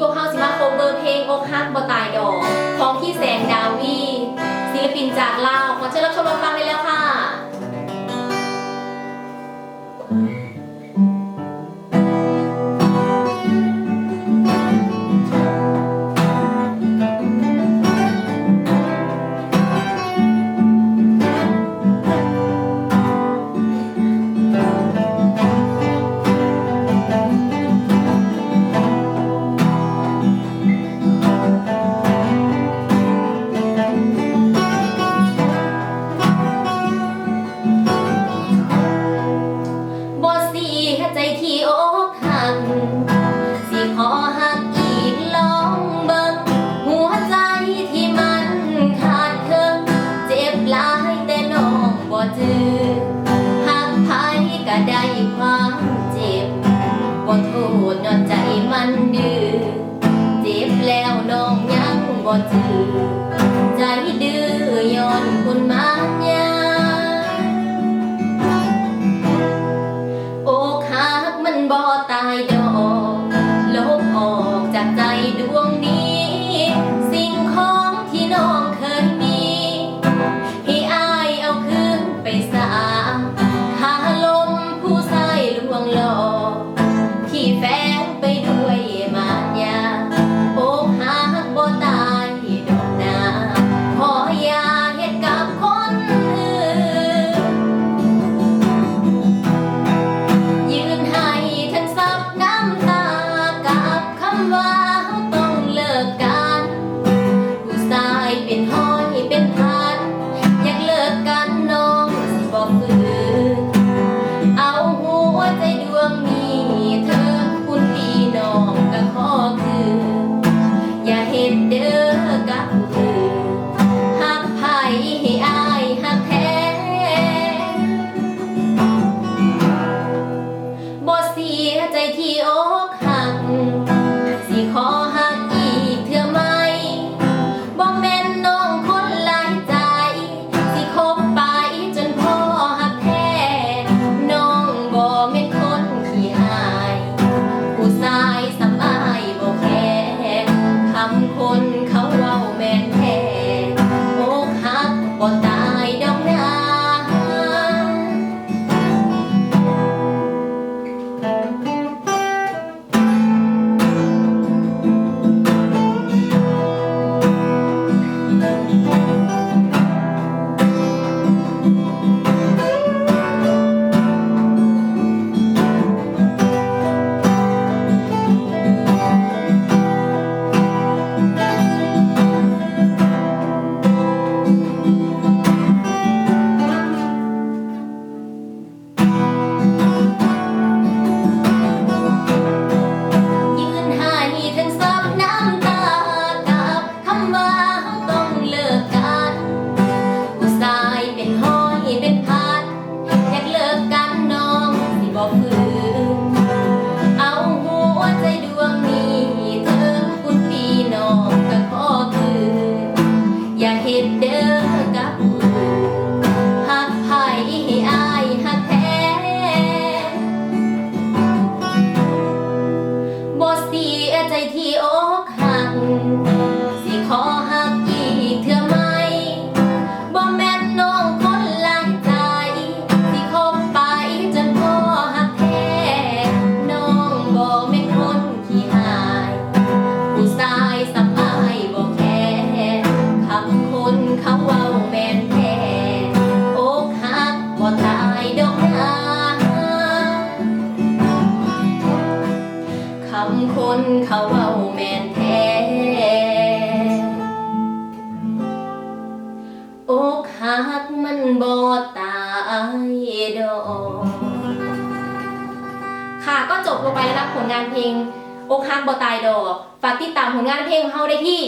พวเขาสิมาโคเวอร์เพลงอกฮักบ่ตายดอก ของพี่แสงดา บ่โทษนอนใจมันดื้อเจ็บแล้วน้องยังบ่จื้อ ค่ะก็จบลงไปแล้วนะผลงานเพลงโอกหักบ่ตายดอกฝากติดตามผลงานเพลงของเฮาได้ที่